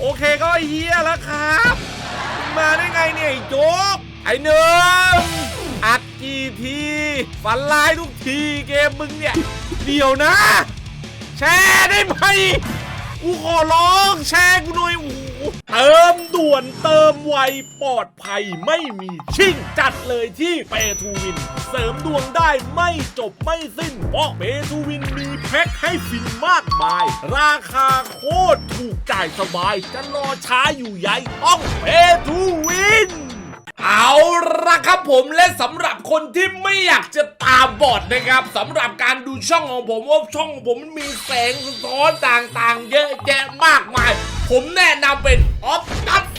โอเคก็เฮียแล้วครับ มาได้ไงเนี่ยโจ๊กไอ้หนึ่งอัดกี่ทีฝันร้ายทุกทีเกมมึงเนี่ย เดี๋ยวนะ แชร์ได้ไหมกูขอร้องแชร์กูหน่อยโอ้โหเติมด่วนเติมไวปลอดภัยไม่มีชิ่งจัดเลยที่เปทูวิน เสริมดวงได้ไม่จบไม่สิ้น เพราะเปทูวินมีแพ็คให้ฟินมากมาย ราคาโคตร ถูกจ่ายสบายจะรอช้าอยู่ใหญ่ต้องเพทูวิน เอาละครับผมและสำหรับคนที่ไม่อยากจะตาบอดนะครับสำหรับการดูช่องของผมว่าช่องของผมมันมีแสงสะท้อนต่างๆ เยอะแยะมากมาย ผมแนะนำเป็นออฟตัส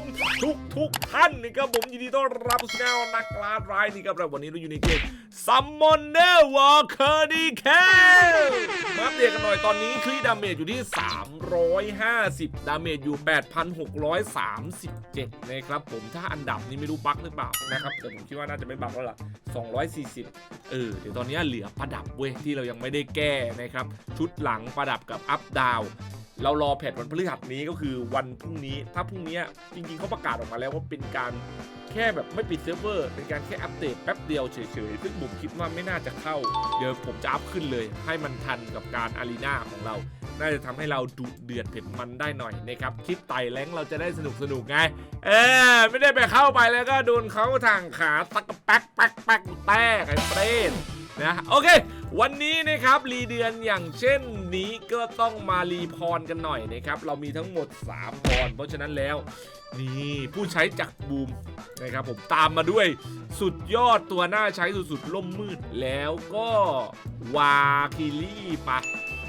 มทุกทุกๆท่านนะครับผมยินดีต้อนรับสู่ช่องนักล่ารายนี่ครับเราวันนี้เราอยู่ในเกม Summoner Walker DK มาอัปเดตกันหน่อยตอนนี้คลีดาเมจอยู่ที่ 350 ดาเมจอยู่ 8,637 นะครับผมถ้าอันดับนี้ไม่รู้บั๊กหรือเปล่านะครับแต่ผมคิดว่าน่าจะไม่บั๊กแล้วล่ะ 240 เออเดี๋ยวตอนนี้เหลือประดับเว้ยที่เรายังไม่ได้แก้นะครับ ชุดหลังประดับกับอัพดาว เรารอแพทวันพฤหัสนี้ก็คือวันพรุ่งนี้ ถ้าพรุ่งนี้จริงๆเขาประกาศออกมาแล้วว่าเป็นการแค่แบบไม่ปิดเซิร์ฟเวอร์เป็นการแค่อัปเดตแป๊บเดียวเฉยๆ ซึ่งผมคิดว่าไม่น่าจะเข้า เดี๋ยวผมจะอัพขึ้นเลย ให้มันทันกับการอารีนาของเรา น่าจะทำให้เราดุเดือดเผ็ดมันได้หน่อยนะครับ คลิปไต่แรงเราจะได้สนุกสนุกๆไง เออไม่ได้ไปเข้าไปแล้วก็โดนเขาทางขาตักกแป๊กแป๊กแป๊กแตกไอ้เปรตนะโอเค วันนี้นะครับรีเดือนอย่างเช่นนี้ก็ต้องมารีพรกันหน่อยนะครับ เรามีทั้งหมด 3 พร เพราะฉะนั้นแล้ว นี่ผู้ใช้จักรบูมนะครับผมตามมาด้วยสุดยอดตัวหน้าใช้สุดๆล่มมืดแล้วก็วาคิลี่ปะ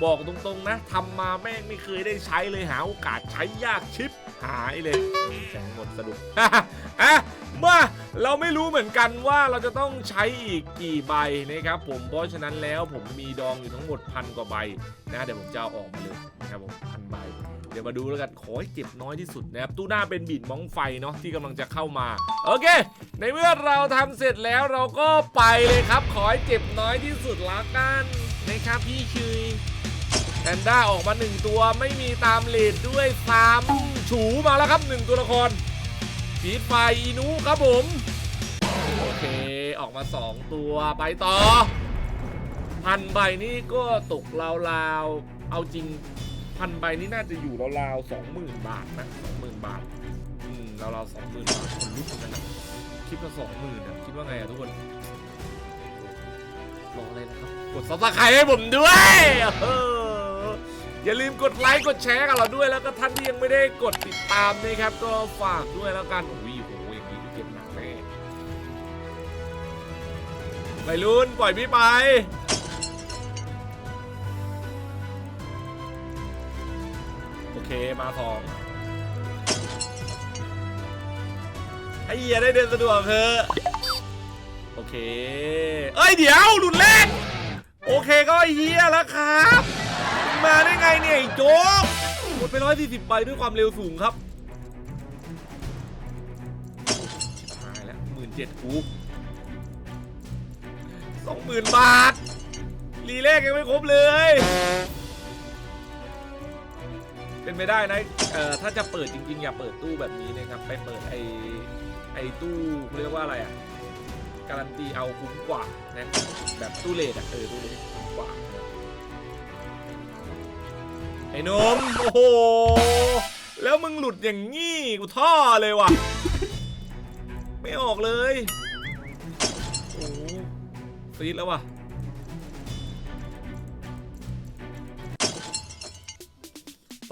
บอกตรงๆนะทำมาแม่งไม่เคยได้ใช้เลยหาโอกาสใช้ยากชิปหายเลยแสงหมดสะดุดอะมา เราไม่รู้เหมือนกันว่าเราจะต้องใช้อีกกี่ใบนะครับผมเพราะฉะนั้นแล้วผมมีดองอยู่ทั้งหมดพันกว่าใบนะเดี๋ยวผมจะเอาออกมาเลยนะครับผมพันใบเดี๋ยวมาดูแล้วกันขอให้เจ็บน้อยที่สุดนะครับตู้หน้าเป็นบีดมองไฟเนาะที่กำลังจะเข้ามา โอเค ในเมื่อเราทำเสร็จแล้วเราก็ไปเลยครับ ขอให้เจ็บน้อยที่สุดละกันนะครับพี่ชุยแพนด้าออกมาหนึ่งตัวไม่มีตามเลดด้วยซ้ำฉูมาแล้วครับหนึ่งตัวละคร ฟีดไฟอีนูครับผม โอเค ออกมา 2 ตัวไปต่อ พันใบนี่ก็ตกราวๆ เอาจริง พันใบนี่น่าจะอยู่ราวๆสองหมื่นบาทนะสองหมื่นบาท อืมราวๆสองหมื่นบาทคนลุกเหมือนกันนะคิดว่าสองหมื่นอะคิดว่าไงอะทุกคนรอเลยนะครับ กดซับสไครต์ให้ผมด้วยเออ อย่าลืมกดไลค์กดแชร์กับเราด้วยแล้วก็ท่านที่ยังไม่ได้กดติดตามนะครับ ก็ฝากด้วยแล้วกันอุ้ยโอ้โหอย่างนี้เก็บหนักแน่ไปลุ้นปล่อยพี่ไปโอเคมาสองไอ้เหี้ยได้เดินสะดวกเถอะโอเค เอ้ยเดี๋ยวหลุดแรกโอเคก็ไอ้เฮียแล้วครับ มาได้ไงเนี่ยไอ้โจ๊กหมดไปร้อยสี่สิบใบด้วยความเร็วสูงครับชิบหายแล้วหมื่นเจ็ดกูสองหมื่นบาท รีเลขยังไม่ครบเลย เป็นไปได้นะเอ่อถ้าจะเปิดจริงๆ อย่าเปิดตู้แบบนี้นะครับ ไปเปิดไอไอตู้เขาเรียกว่าอะไรอะ การันตีเอาคุ้มกว่านะแบบตู้เลทอะเออตู้เลทคุ้มกว่านะครับ ไอ้นมโอ้โห แล้วมึงหลุดอย่างงี้กูท่อเลยว่ะ ไม่ออกเลย โอ้โหฟีดแล้วว่ะ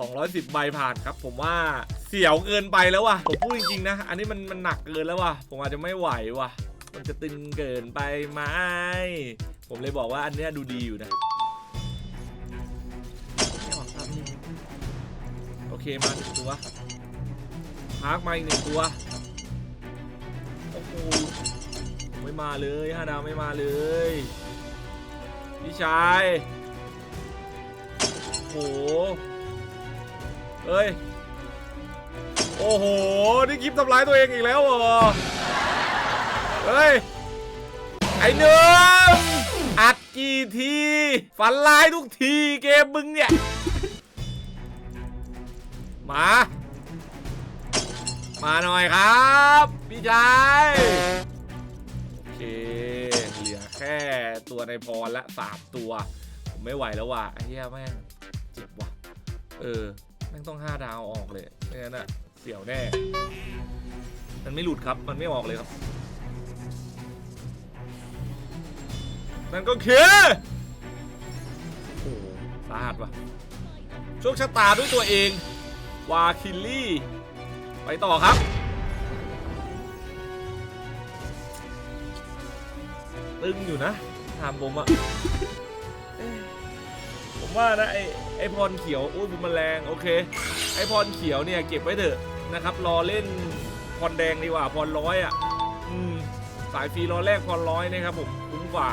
210 ใบผ่านครับ ผมว่าเสียวเกินไปแล้วว่ะ ผมพูดจริงๆนะ อันนี้มันมันหนักเกินแล้วว่ะ ผมอาจจะไม่ไหวว่ะ มันจะตึงเกินไปไหม ผมเลยบอกว่าอันเนี้ยดูดีอยู่นะ เคมาหนึ่งตัวพาร์คมาอีกหนึ่งตัว โอ้โห ไม่มาเลยห้าดาวไม่มาเลย พี่ชาย โอ้โห เฮ้ย โอ้โห นี่กิฟทำร้ายตัวเองอีกแล้วเหรอ เฮ้ย ไอ้เนื้ออัดกี่ที ฝันร้ายทุกทีเกมมึงเนี่ย มา มาหน่อยครับ พี่ชายโอเค เหลือแค่ตัวในพรละสามตัว ผมไม่ไหวแล้วว่ะไอ้เหี้ยแม่งเจ็บว่ะ เออ แม่งต้องห้าดาวออกเลยไม่งั้นอะเสียวแน่ มันไม่หลุดครับ มันไม่ออกเลยครับ นั่นก็คือโอ้โหสาหัสว่ะโชคชะตาด้วยตัวเอง วาคิลลี่ ไปต่อครับ ตึงอยู่นะถามผมอะผมว่านะไอไอพรเขียวอุ้ยบุมแมลงโอเค ไอพรเขียวเนี่ยเก็บไว้เถอะนะครับ รอเล่นพรแดงดีกว่าพรร้อยอะอืมสายฟรีรอแรกพรร้อยนะครับผมคุ้มกว่า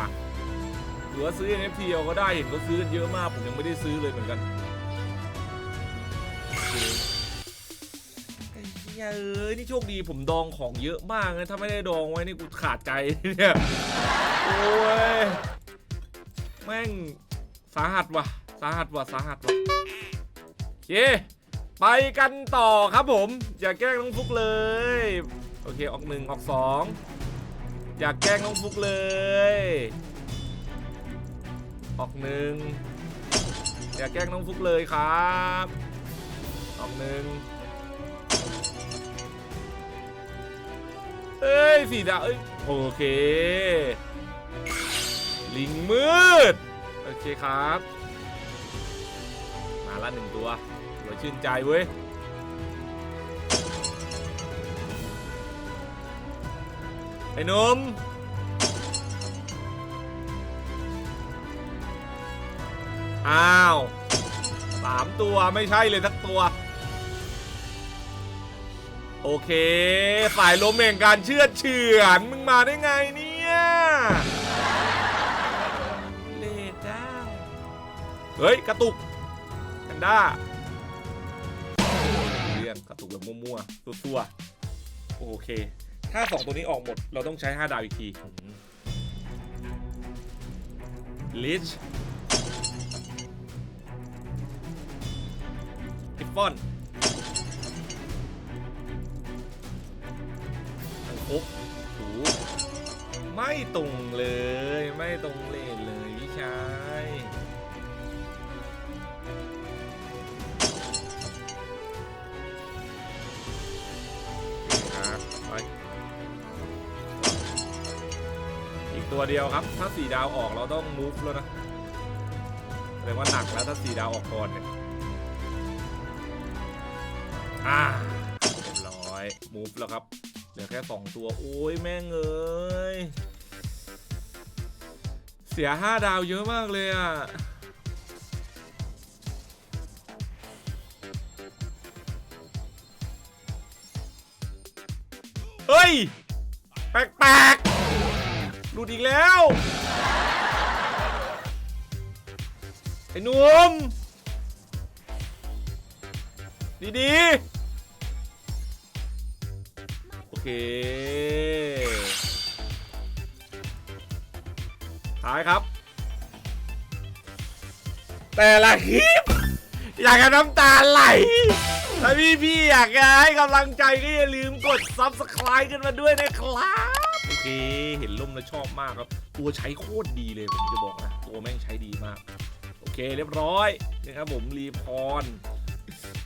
หรือว่าซื้อ NFT เอาก็ได้เห็นเขาซื้อกันเยอะมากผมยังไม่ได้ซื้อเลยเหมือนกัน หี้ยเอ้ยนี่โชคดีผมดองของเยอะมากนะถ้าไม่ได้ดองไว้นี่กูขาดใจเนี่ยโอ้ยแม่งสาหัสว่ะสาหัสว่ะสาหัสว่ะโอเคไปกันต่อครับผม อย่าแกล้งน้องฟุกเลย โอเคออกหนึ่งออกสองอย่าแกล้งน้องฟุกเลย ออกหนึ่งอย่าแกล้งน้องฟุกเลยครับ ออกหนึ่ง เอ้ยสี่ดาวเอ้ยโอเค ลิงมืด โอเคครับ มาละหนึ่งตัวสวยชื่นใจเว้ยไอ้นุ่มอ้าวสามตัวไม่ใช่เลยสักตัว โอเค ฝ่ายลมแห่งการเชื่อเฉือนมึงมาได้ไงเนี่ยเลดได้เฮ้ย กระตุกแพนด้าเรื่องกระตุกแบบมั่วๆตัวๆโอเค ถ้าสองตัวนี้ออกหมด เราต้องใช้ 5 ดาวอีกทีลิชอิฟฟอน ไม่ตรงเลย ไม่ตรงเลนเลยพี่ชายครับไปอีกตัวเดียวครับ ถ้าสี่ดาวออกเราต้องมูฟแล้วนะแสดงว่าหนักแล้วถ้าสี่ดาวออกก่อนเนี่ยอ่าเรียบร้อยมูฟแล้วครับเหลือแค่2ตัว โอ้ยแม่งเอ้ย สีย 5 ดาวเยอะมากเลยอะ เฮ้ย แปลกๆหลุดอีกแล้ว ไอ้นุ่มดี ๆ โอเค ท้ายครับ แต่ละคลิป อยากจะน้ำตาไหล ถ้าพี่พี่อยากจะให้กำลังใจก็อย่าลืมกด subscribe กันมาด้วยนะครับ โอเค เห็นล่มแล้วชอบมากครับ ตัวใช้โคตรดีเลยผมจะบอกนะ ตัวแม่งใช้ดีมาก โอเคเรียบร้อยนะครับผมรีพร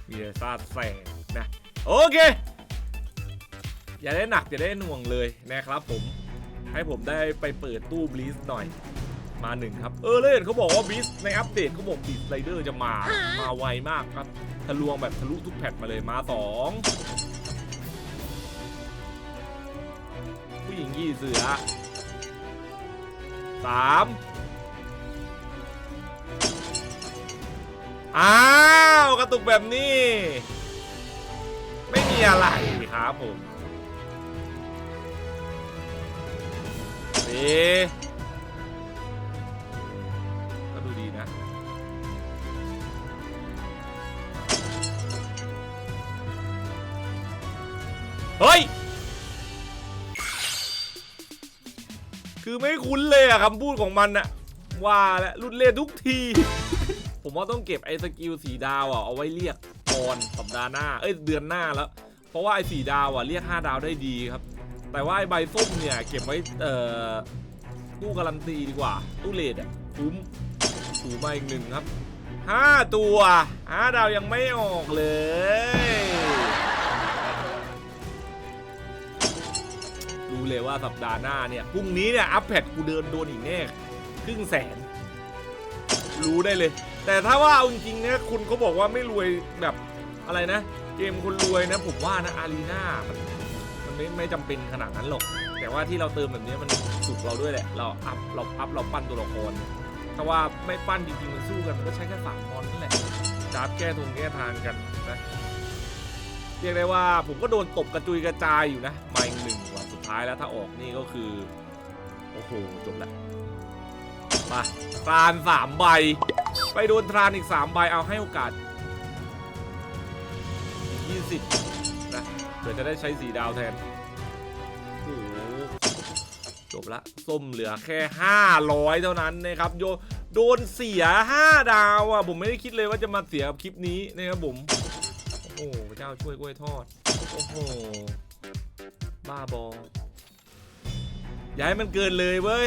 มีแต่ซาดแสงนะ โอเค อย่าได้หนักอย่าได้หน่วงเลยนะครับผมให้ผมได้ไปเปิดตู้บลิสหน่อย มาหนึ่งครับเออเลยเห็นเขาบอกว่าบิสในอัปเดตเขาบอกบีสไลเดอร์จะมามาไวมากครับทะลวงแบบทะลุทุกแพทมาเลยมาสองผู้หญิงยี่เสือสามอ้าวกระตุกแบบนี้ ไม่มีอะไรครับผมเเฮ้ย คือไม่คุ้นเลยอะคำพูดของมันอะว่าแล้วรุนเล่นทุกที ผมว่าต้องเก็บไอ้สกิลสีดาวอะเอาไว้เรียกตอนสัปดาห์หน้า เอ้ยเดือนหน้าแล้ว เพราะว่าไอ้สีดาวอะเรียก 5 ดาวได้ดีครับ แต่ว่าไอ้ใบส้มเนี่ยเก็บไว้เอ่อตู้การันตีดีกว่า ตู้เลดอะคุ้มถูมาอีกหนึ่งครับ 5 ตัว5ดาวยังไม่ออกเลย รู้เลยว่าสัปดาห์หน้าเนี่ยพรุ่งนี้เนี่ยอัพแพดกูเดินโดนอีกแน่ครึ่งแสน รู้ได้เลย แต่ถ้าว่าเอาจริงๆเนี่ยคุณเขาบอกว่าไม่รวยแบบอะไรนะ เกมคนรวยนะผมว่านะอารีนามันมันไม่ไม่จำเป็นขนาดนั้นหรอกแต่ว่าที่เราเติมแบบนี้มันสุกเราด้วยแหละ เราอัพเราอัพเราปั้นตัวละครถ้าว่าไม่ปั้นจริงๆมันสู้กันมันก็ใช้แค่สามมอนนั่นแหละจาร์แก้ทงแก้ทางกันนะเรียกได้ว่าผมก็โดนตบกระจุยกระจายอยู่นะมาอีกหนึ่ง ท้ายแล้วถ้าออกนี่ก็คือ โอ้โห จบแล้วมาทรานสามใบ ไปโดนทรานอีกสามใบเอาให้โอกาสอีกยี่สิบนะเผื่อจะได้ใช้สีดาวแทนโอ้โหจบละ ส้มเหลือแค่ 500 เท่านั้นนะครับโยโดนเสีย 5 ดาวอะ ผมไม่ได้คิดเลยว่าจะมาเสียกับคลิปนี้นะครับผม โอ้โหพระเจ้าช่วยกล้วยทอด โอ้โห บ้าบอ อย่าให้มันเกินเลยเว้ย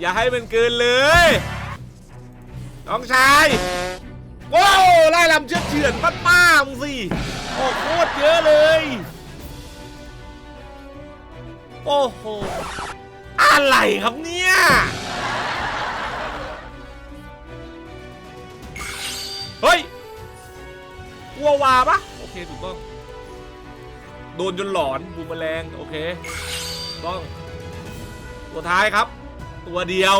อย่าให้มันเกินเลย น้องชายว้าวไล่ลำเชือดเฉือนป้าป้ามึงสิโอ้โคตรเยอะเลย โอ้โห อะไรครับเนี่ยเฮ้ยกลัววาปะโอเค ถูกต้อง โดนจนหลอนบูมแมลง โอเค ต้อง ตัวท้ายครับ ตัวเดียว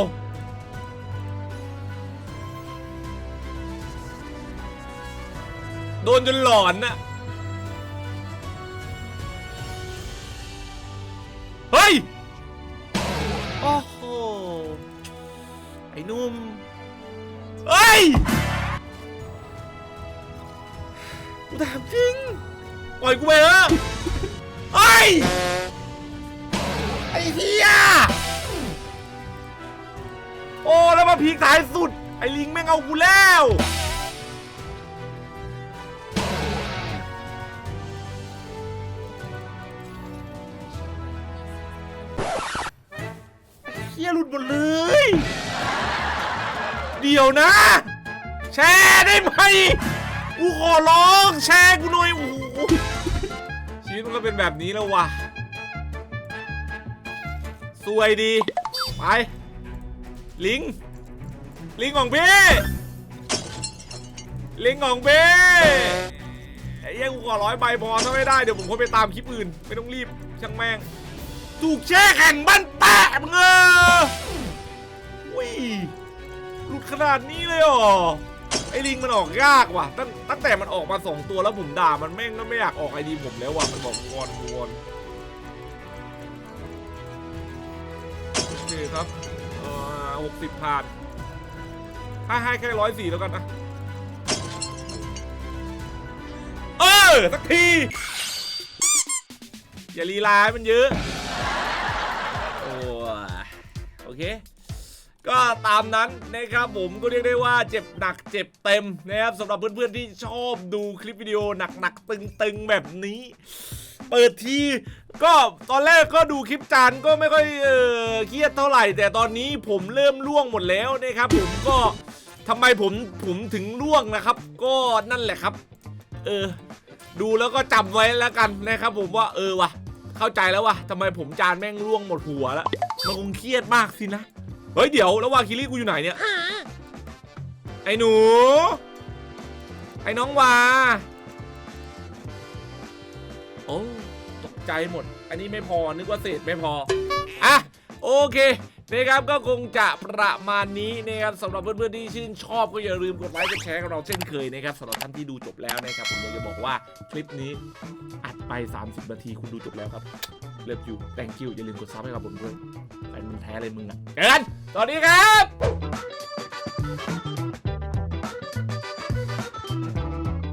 โดนจนหลอนนะเฮ้ย โอ้โห ไอ้นุ่ม เฮ้ย กูถามจริง ปล่อยกูไปเถอะเฮ้ย ไอ้เหี้ยโอ้แล้วมา พีคท้ายสุด ไอ้ลิงแม่งเอากูแล้วเฮียหลุดหมดเลย เดี๋ยวนะ แชร์ได้ไหม กูขอร้องแชร์กูหน่อยโอ้โหชีวิตมันก็เป็นแบบนี้แล้ววะสวยดี ไป ลิง ลิงของพี่ ลิงของพี่ไอ้ยังกูขอร้อยใบพอถ้าไม่ได้เดี๋ยวผมค่อยไปตามคลิปอื่น ไม่ต้องรีบช่างแม่งถูกแช่แข่งบ้านแตะมึงเออวิหลุดขนาดนี้เลยเหรอไอ้ลิงมันออกยากว่ะตั้งตั้งแต่มันออกมาสองตัวแล้วผมด่ามันแม่งก็ไม่อยากออกไอดีผมแล้วว่ะมันบอกงอนงอนโอเคครับหกสิบผ่าน ให้ให้แค่ร้อยสี่แล้วกันนะ เออ สักที อย่าลีลาให้มันเยอะ โอ้ยโอเค ก็ตามนั้นนะครับผมก็เรียกได้ว่าเจ็บหนักเจ็บเต็มนะครับสำหรับเพื่อนๆที่ชอบดูคลิปวิดีโอหนักๆตึงๆแบบนี้ เปิดที ก็ตอนแรกก็ดูคลิปจานก็ไม่ค่อยเออเครียดเท่าไหร่ แต่ตอนนี้ผมเริ่มล่วงหมดแล้วนะครับ ผมก็ทำไมผมผมถึงล่วงนะครับ ก็นั่นแหละครับ เออ ดูแล้วก็จำไว้แล้วกันนะครับ ผมว่าเออวะเข้าใจแล้วว่ะทำไมผมจานแม่งล่วงหมดหัวแล้วมันคงเครียดมากสินะเฮ้ยเดี๋ยวแล้ววาคิรี่กูอยู่ไหนเนี่ยไอ้หนู ไอ้น้องวาโอ้ ใจหมด อันนี้ไม่พอนึกว่าเศษไม่พอ อะ โอเคนะครับก็คงจะประมาณนี้นะครับสำหรับเพื่อนๆที่ชื่นชอบก็อย่าลืมกดไลค์กดแชร์กับเราเช่นเคยนะครับสำหรับท่านที่ดูจบแล้วนะครับผมอยากจะบอกว่าคลิปนี้อัดไป 30 นาทีคุณดูจบแล้วครับเลิฟยู thank you อย่าลืมกดซับให้กับผมด้วยไปแท้เลยมึงอะเจอกันสวัสดีครับ